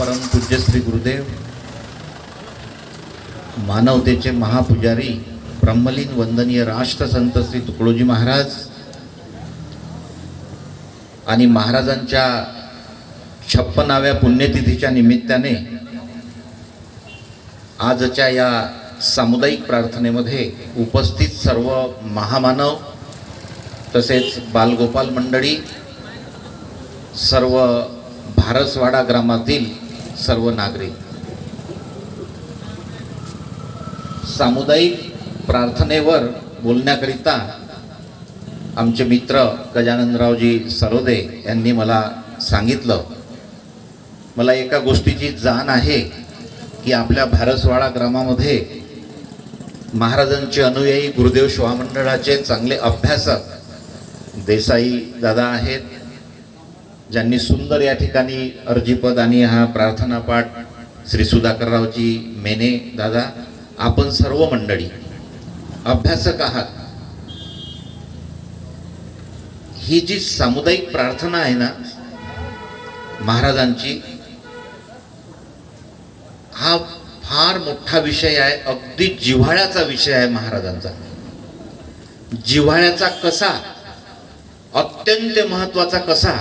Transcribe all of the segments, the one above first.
परमपूज्य श्री गुरुदेव मानवतेचे महापुजारी ब्रह्मलीन वंदनीय राष्ट्रसंत श्री तुकडोजी महाराज आणि महाराजांच्या छप्पनाव्या पुण्यतिथीच्या निमित्ताने आजच्या या सामुदायिक प्रार्थनेमध्ये उपस्थित सर्व महामानव तसेच बालगोपाल मंडळी सर्व भारसवाडा ग्रामातील सर्व नागरिक. सामुदायिक प्रार्थनेवर बोलण्याकरिता आमचे मित्र गजाननरावजी सरोदे यांनी मला सांगितलं. मला एका गोष्टीची जाण आहे की आपल्या भारसवाडा ग्रामामध्ये महाराजांचे अनुयायी गुरुदेव शिवामंडळाचे चांगले अभ्यासक देसाई दादा आहेत ज्यांनी सुंदर या ठिकाणी अर्जीपद आणि हा प्रार्थना पाठ श्री सुधाकररावजी मेने दादा आपण सर्व मंडळी अभ्यासक आहात. ही जी सामुदायिक प्रार्थना आहे ना महाराजांची हा फार मोठा विषय आहे अगदी जिव्हाळ्याचा विषय आहे महाराजांचा. जिव्हाळ्याचा कसा अत्यंत महत्त्वाचा कसा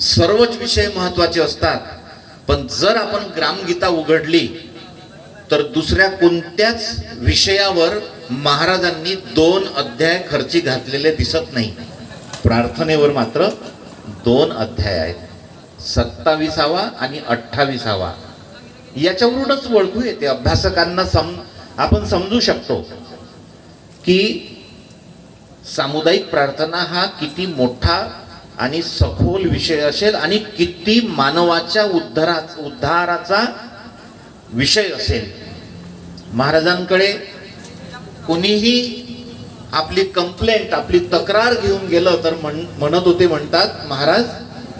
सर्वच विषय महत्त्वाचे असतात. पण जर आपण ग्रामगीता उघडली तर दुसऱ्या कोणत्याच विषयावर महाराजांनी दोन अध्याय खर्ची घातलेले दिसत नाही. प्रार्थनेवर मात्र दोन अध्याय आहेत. सत्तावीसावा आणि अठ्ठावीसावा. याच्यावरूनच ओळखू येते. अभ्यासकांना सम आपण समजू शकतो की सामुदायिक प्रार्थना हा किती मोठा आणि सखोल विषय असेल आणि किती मानवाच्या उद्धारा उद्धाराचा विषय असेल. महाराजांकडे कोणीही आपली कंप्लेंट आपली तक्रार घेऊन गेलं तर म्हण म्हणत होते म्हणतात महाराज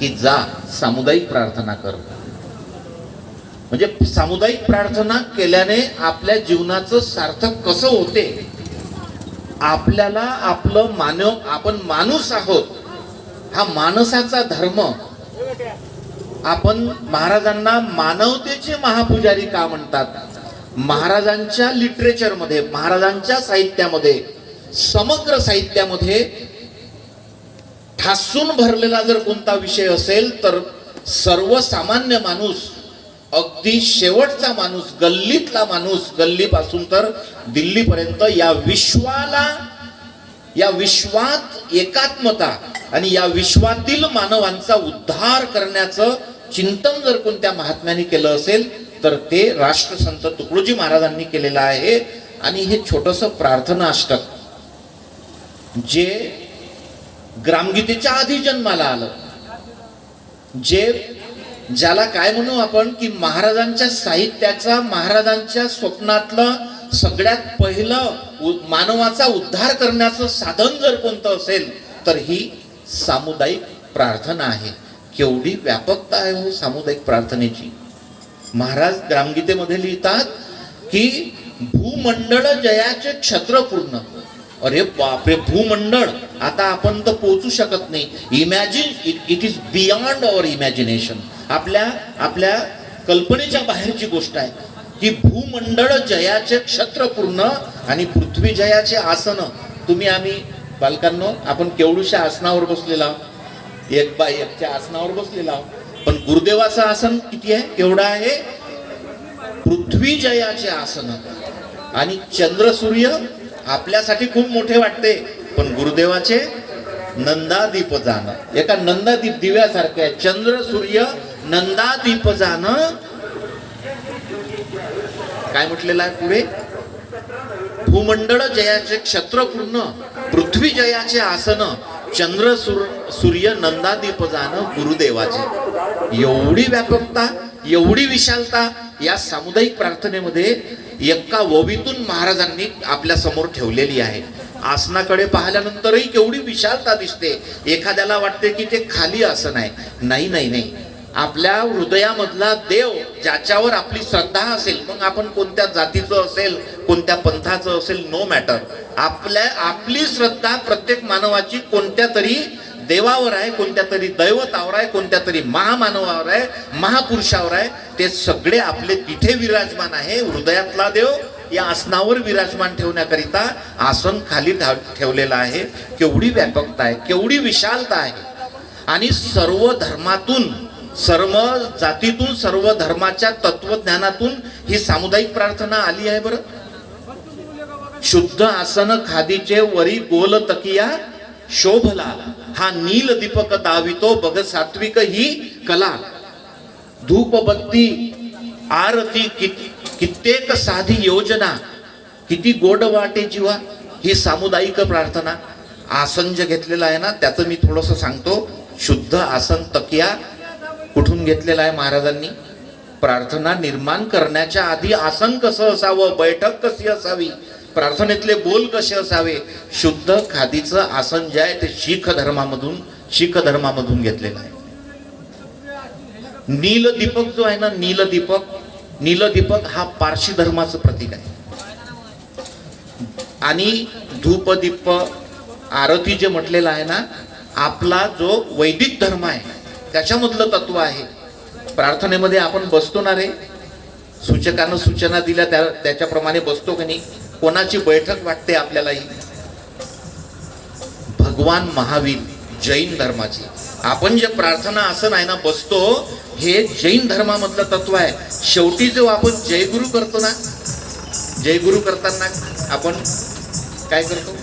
की जा सामुदायिक प्रार्थना कर. म्हणजे सामुदायिक प्रार्थना केल्याने आपल्या जीवनाचं सार्थक कसं होते? आपल्याला आपलं मानव आपण माणूस आहोत. हा माणसाचा धर्म. आपण महाराजांना मानवतेचे महापुजारी का म्हणतात? महाराजांच्या लिटरेचरमध्ये महाराजांच्या साहित्यामध्ये समग्र साहित्यामध्ये ठासून भरलेला जर कोणता विषय असेल तर सर्वसामान्य माणूस अगदी शेवटचा माणूस गल्लीतला माणूस गल्लीपासून तर दिल्लीपर्यंत या विश्वाला या विश्वात एकात्मता आणि या विश्वातील मानवांचा उद्धार करण्याचं चिंतन जर कोणत्या महात्म्याने केलं असेल तर ते राष्ट्रसंत तुकडोजी महाराजांनी केलेलं आहे. आणि हे छोटस प्रार्थना अष्टक जे ग्रामगीतेच्या आधी जन्माला आलं. जे ज्याला काय म्हणू आपण की महाराजांच्या साहित्याचा महाराजांच्या स्वप्नातलं सगळ्यात पहिलं उ- मानवाचा उद्धार करण्याचं साधन जर कोणतं असेल तर ही सामुदायिक प्रार्थना आहे. केवढी व्यापकता आहे हो सामुदायिक प्रार्थनेची. महाराज ग्रामगीतेमध्ये लिहितात की भूमंडळ जयाचे छत्र पूर्ण. अरे बापरे भूमंडळ! आता आपण तर पोचू शकत नाही. Imagine it is beyond our imagination आपल्या आपल्या कल्पनेच्या बाहेरची गोष्ट आहे. की भूमंडळ जयाचे क्षत्र पूर्ण आणि पृथ्वी जयाचे आसन. तुम्ही आम्ही बालकांनो आपण केवढूशा आसनावर बसलेला आहोत. एक बाय एकच्या आसनावर बसलेला आहोत. पण गुरुदेवाचं आसन किती आहे? केवढं आहे? पृथ्वी जयाचे आसन. आणि चंद्र सूर्य आपल्यासाठी खूप मोठे वाटते पण गुरुदेवाचे नंदादीप जाणं. एका नंदादीप दिव्यासारखे आहे. चंद्र सूर्य नंदादीप जाणं काय म्हटलेलं आहे पुढे? भूमंडळ जयाचे क्षत्रपूर्ण पृथ्वी जयाचे आसन चंद्र सूर सूर्य नंदादीप जाणं गुरुदेवाचे. एवढी व्यापकता एवढी विशालता या सामुदायिक प्रार्थनेमध्ये एका वबीतून महाराजांनी आपल्यासमोर ठेवलेली आहे. आसनाकडे पाहिल्यानंतरही केवढी विशालता दिसते. एखाद्याला वाटते की ते खाली आसन आहे. नाही नाही नाही. आपल्या हृदयामधला देव ज्याच्यावर आपली श्रद्धा असेल मग आपण कोणत्या जातीचं असेल कोणत्या पंथाचं असेल नो मॅटर आपल्या आपली श्रद्धा प्रत्येक मानवाची कोणत्या तरी देवावर आहे कोणत्या तरी दैवतावर आहे कोणत्या तरी महामानवावर आहे महापुरुषावर आहे ते सगळे आपले तिथे विराजमान आहे. हृदयातला देव या आसनावर विराजमान ठेवण्याकरिता आसन खाली ठेवलेलं आहे. केवढी व्यापकता आहे केवढी विशालता आहे. आणि सर्व धर्मातून सर्व जातीतून सर्व धर्माच्या तत्वज्ञानातून ही सामुदायिक प्रार्थना आली आहे बरं. शुद्ध आसन खादीचे वरी गोल तकिया शोभला. हा नील दीपक दावितो बघ सात्विक ही कला. धूप बत्ती आरती कित्येक साधी योजना. किती गोड वाटे जीवा. ही सामुदायिक प्रार्थना. आसन जे घेतलेलं आहे ना त्याचं मी थोडस सांगतो. शुद्ध आसन तकिया कुठून घेतलेला आहे महाराजांनी? प्रार्थना निर्माण करण्याच्या आधी आसन कसं असावं? बैठक कशी असावी? प्रार्थनेतले बोल कसे असावे? शुद्ध खादीचं आसन जे आहे ते शीख धर्मामधून शीख धर्मामधून घेतलेलं आहे. नील दीपक जो आहे ना नील दीपक नील दीपक हा पारशी धर्माचं प्रतीक आहे. आणि धूपदीप आरती जे म्हटलेलं आहे ना आपला जो वैदिक धर्म आहे त्याच्यामधलं तत्व आहे. प्रार्थनेमध्ये आपण बसतो ना रे सूचकानं सूचना दिल्या त्या त्याच्याप्रमाणे बसतो की नाही? कोणाची बैठक वाटते आपल्यालाही भगवान महावीर जैन धर्माची. आपण जे प्रार्थना असं नाही ना बसतो हे जैन धर्मामधलं तत्व आहे. शेवटी जो आपण जयगुरु करतो ना जयगुरु करताना आपण काय करतो?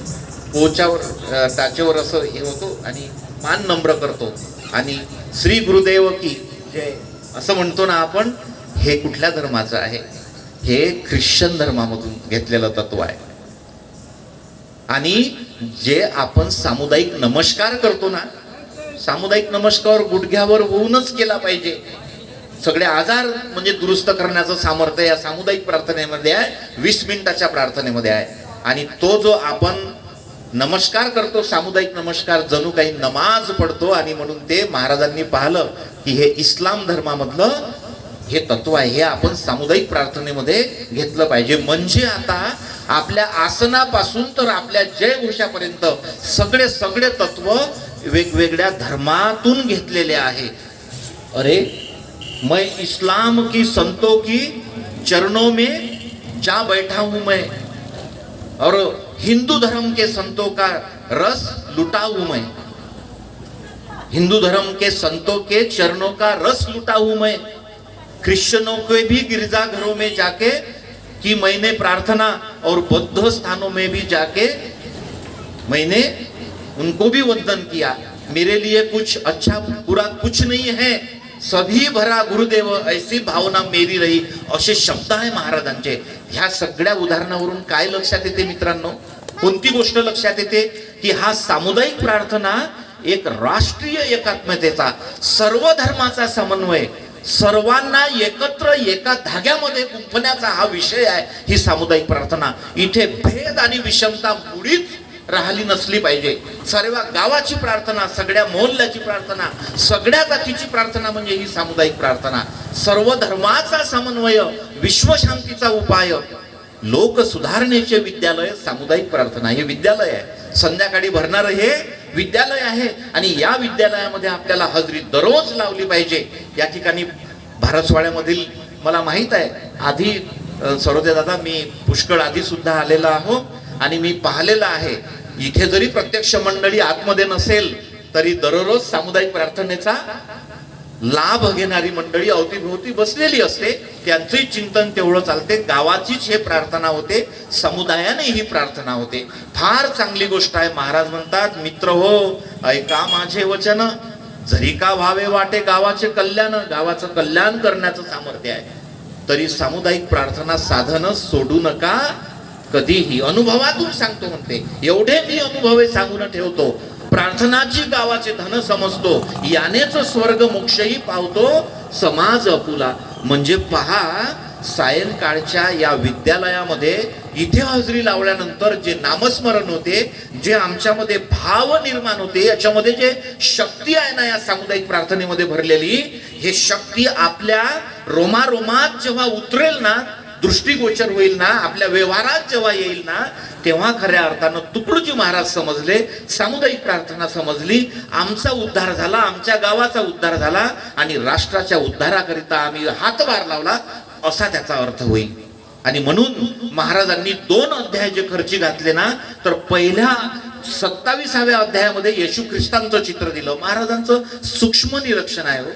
पोचावर टाचेवर असं हे होतो आणि मान नम्र करतो. आणि श्री गुरुदेव की जय. असं म्हणतो ना आपण हे कुठल्या धर्माचं आहे? हे ख्रिश्चन धर्मामधून घेतलेलं तत्व आहे. आणि जे आपण सामुदायिक नमस्कार करतो ना सामुदायिक नमस्कार गुडघ्यावर होऊनच केला पाहिजे. सगळे आजार म्हणजे दुरुस्त करण्याचं सामर्थ्य या सामुदायिक प्रार्थनेमध्ये आहे वीस मिनिटाच्या प्रार्थनेमध्ये आहे. आणि तो जो आपण नमस्कार करतो सामुदायिक नमस्कार जणू काही नमाज पडतो आणि म्हणून ते महाराजांनी पाहिलं की हे इस्लाम धर्मामधलं हे तत्व आहे हे आपण सामुदायिक प्रार्थनेमध्ये घेतलं पाहिजे. म्हणजे आता आपल्या आसनापासून तर आपल्या जयघोषापर्यंत सगळे सगळे तत्व वेगवेगळ्या धर्मातून घेतलेले आहे. अरे मैं इस्लाम की संतों की चरणों में जा बैठा हूं मैं. और हिंदू धर्म के संतों का रस लुटा हूँ मैं। हिंदू धर्म के संतों के चरणों का रस लुटा हूँ मैं। क्रिश्चियनों के भी गिरजाघरों में जाके कि मैंने प्रार्थना और बौद्ध स्थानों में भी जाके मैंने उनको भी वंदन किया। मेरे लिए कुछ अच्छा बुरा कुछ नहीं है। सभी भरा गुरुदेव ऐसी भावना मेरी रही. असे शब्द आहे महाराजांचे. ह्या सगळ्या उदाहरणावरून काय लक्षात येते मित्रांनो? कोणती गोष्ट लक्षात येते? की हा सामुदायिक प्रार्थना एक राष्ट्रीय एकात्मतेचा सर्व धर्माचा समन्वय सर्वांना एकत्र एका धाग्यामध्ये गुंफण्याचा हा विषय आहे ही सामुदायिक प्रार्थना. इथे भेद आणि विषमता मुळीच राहिली नसली पाहिजे. सर्व गावाची प्रार्थना सगळ्या मोहल्ल्याची प्रार्थना सगळ्या जातीची प्रार्थना म्हणजे ही सामुदायिक प्रार्थना. सर्व धर्माचा समन्वय विश्वशांतीचा उपाय. लोक सुधारणेचे विद्यालय सामुदायिक प्रार्थना हे विद्यालय आहे. संध्याकाळी भरणारं हे विद्यालय आहे आणि या विद्यालयामध्ये आपल्याला हजरी दररोज लावली पाहिजे. या ठिकाणी भारतवाड्यामधील मला माहीत आहे आधी सरोदे दादा मी पुष्कळ आधी सुद्धा आलेला आहो. आणि मी पाहिलेलं आहे इथे जरी प्रत्यक्ष मंडळी आतमध्ये नसेल तरी दररोज सामुदायिक प्रार्थनेचा लाभ घेणारी मंडळी अवतीभोवती बसलेली असते. त्यांचंही चिंतन तेवढं चालते. गावाचीच हे प्रार्थना होते. समुदायाने ही प्रार्थना होते. फार चांगली गोष्ट आहे. महाराज म्हणतात मित्र हो ऐका माझे वचन. जरी का व्हावे वाटे गावाचे कल्याण गावाचं कल्याण करण्याचं सामर्थ्य आहे. तरी सामुदायिक प्रार्थना साधन सोडू नका. कधीही अनुभवातून सांगतो म्हणते. एवढे मी अनुभवे सांगून ठेवतो. प्रार्थनाची गावाचे धन समजतो. यानेच स्वर्ग मोक्षही पावतो. समाज अपुला. म्हणजे पहा सायंकाळच्या या विद्यालयामध्ये इथे हजरी लावल्यानंतर जे नामस्मरण होते जे आमच्यामध्ये भाव निर्माण होते याच्यामध्ये जे शक्ती आहे ना या सामुदायिक प्रार्थनेमध्ये भरलेली हे शक्ती आपल्या रोमारोमात जेव्हा उतरेल ना दृष्टिगोचर होईल ना आपल्या व्यवहारात जेव्हा येईल ना तेव्हा खऱ्या अर्थानं तुकडोजी महाराज समजले सामुदायिक प्रार्थना समजली आमचा उद्धार झाला आमच्या गावाचा उद्धार झाला आणि राष्ट्राच्या उद्धाराकरिता आम्ही हातभार लावला असा त्याचा अर्थ होईल. आणि म्हणून महाराजांनी दोन अध्याय जे खर्ची घातले ना तर पहिल्या सत्तावीसाव्या अध्यायामध्ये येशू ख्रिस्तांचं चित्र दिलं. महाराजांचं सूक्ष्म निरीक्षण आहे हो.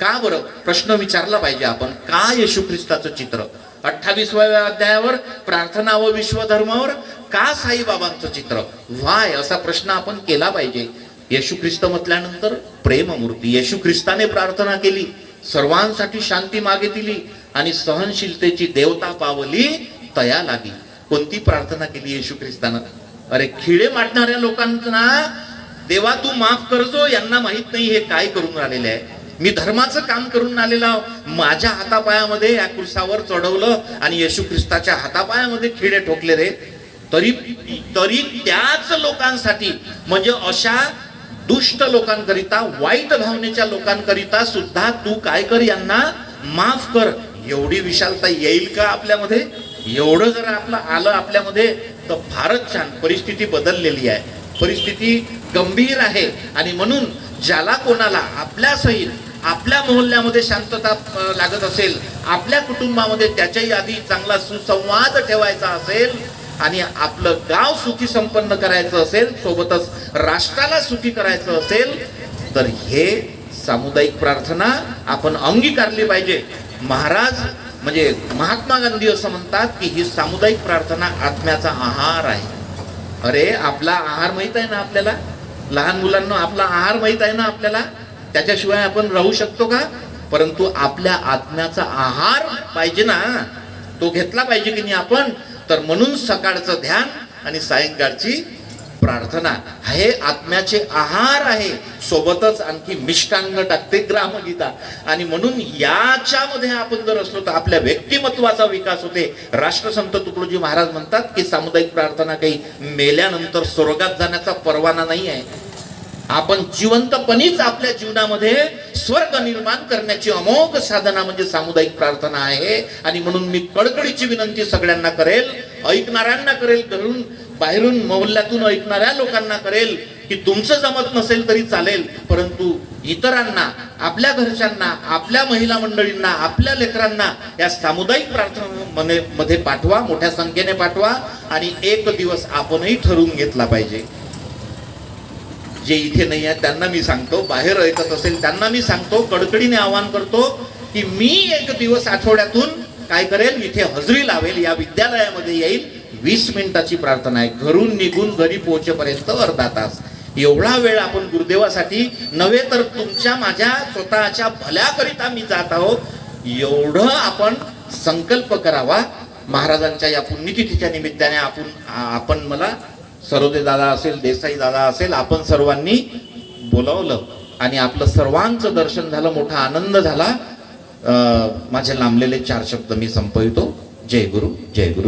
का बरं? प्रश्न विचारला पाहिजे आपण. का येशू ख्रिस्ताचं चित्र? अठ्ठावीसव्या अध्यायावर प्रार्थना व विश्वधर्मावर का साईबाबांचं चित्र? व्हाय असा प्रश्न आपण केला पाहिजे. येशू ख्रिस्त म्हटल्यानंतर प्रेममूर्ती. येशू ख्रिस्ताने प्रार्थना केली सर्वांसाठी शांती मागे दिली आणि सहनशीलतेची देवता पावली तया लागी. कोणती प्रार्थना केली येशू ख्रिस्तानं अरे खिळे माटणाऱ्या लोकांना देवा तू माफ करजो यांना माहीत नाही हे काय करून राहिलेले आहे. मी धर्माचं काम करून आलेला माझ्या हातापायामध्ये या कृषावर चढवलं आणि येशू ख्रिस्ताच्या हातापायामध्ये खिडे ठोकले रे. तरी तरी त्याच लोकांसाठी म्हणजे अशा दुष्ट लोकांकरिता वाईट भावनेच्या लोकांकरिता सुद्धा तू काय कर यांना माफ कर. एवढी विशालता येईल का आपल्यामध्ये? एवढं जर आपलं आलं आपल्यामध्ये तर फारच छान परिस्थिती बदललेली आहे. परिस्थिती गंभीर आहे. आणि म्हणून ज्याला कोणाला आपल्या सहित आपल्या मोहल्ल्यामध्ये शांतता लागत असेल आपल्या कुटुंबामध्ये त्याच्याही आधी चांगला सुसंवाद ठेवायचा असेल आणि आपलं गाव सुखी संपन्न करायचं असेल सोबतच राष्ट्राला सुखी करायचं असेल तर हे सामुदायिक प्रार्थना आपण अंगीकारली पाहिजे. महाराज म्हणजे महात्मा गांधी असं म्हणतात की ही सामुदायिक प्रार्थना आत्म्याचा आहार आहे. अरे आपला आहार माहीत आहे ना आपल्याला? लहान मुलांना आपला आहार माहीत आहे ना आपल्याला? त्याच्याशिवाय आपण राहू शकतो का? परंतु आपल्या आत्म्याचा आहार पाहिजे ना. तो घेतला पाहिजे की नाही आपण? तर म्हणून सकाळचं ध्यान आणि सायंकाळची प्रार्थना. हे आत्म्याचे आहार आहे. सोबतच आणखी मिष्टांग टाकते ग्रामगीता. आणि म्हणून याच्यामध्ये आपण जर असलो तर आपल्या व्यक्तिमत्वाचा विकास होते. राष्ट्रसंत तुकडोजी महाराज म्हणतात की सामुदायिक प्रार्थना काही मेल्यानंतर स्वर्गात जाण्याचा परवाना नाही आहे. आपण जिवंतपणीच आपल्या जीवनामध्ये स्वर्ग निर्माण करण्याची अमोघ साधना म्हणजे सामुदायिक प्रार्थना आहे. आणि म्हणून मी कडकडीची विनंती सगळ्यांना करेल ऐकणाऱ्यांना करेल घरून बाहेरून मोहल्ल्यातून ऐकणाऱ्या लोकांना करेल की तुमचं जमत नसेल तरी चालेल. परंतु इतरांना आपल्या घरच्यांना आपल्या महिला मंडळींना आपल्या लेकरांना या सामुदायिक प्रार्थना मध्ये मध्ये पाठवा मोठ्या संख्येने पाठवा आणि एक दिवस आपणही ठरवून घेतला पाहिजे. जे इथे नाही आहे त्यांना मी सांगतो. बाहेर ऐकत असेल त्यांना मी सांगतो. कडकडीने आवाहन करतो की मी एक दिवस आठवड्यातून काय करेल? इथे हजरी लावेल या विद्यालयामध्ये येईल. वीस मिनिटाची प्रार्थना आहे. घरून निघून घरी पोहोचेपर्यंत अर्धा तास. एवढा वेळ आपण गुरुदेवासाठी नव्हे तर तुमच्या माझ्या स्वतःच्या भल्याकरिता मी जात आहोत. एवढं आपण संकल्प करावा. महाराजांच्या या पुण्यतिथीच्या निमित्ताने आपण आपण मला सरोदे दादा असेल देसाई दादा असेल आपण सर्वांनी बोलावलं आणि आपलं सर्वांचं दर्शन झालं मोठा आनंद झाला. माझे लांबलेले चार शब्द मी संपवितो. जय गुरु जय गुरु.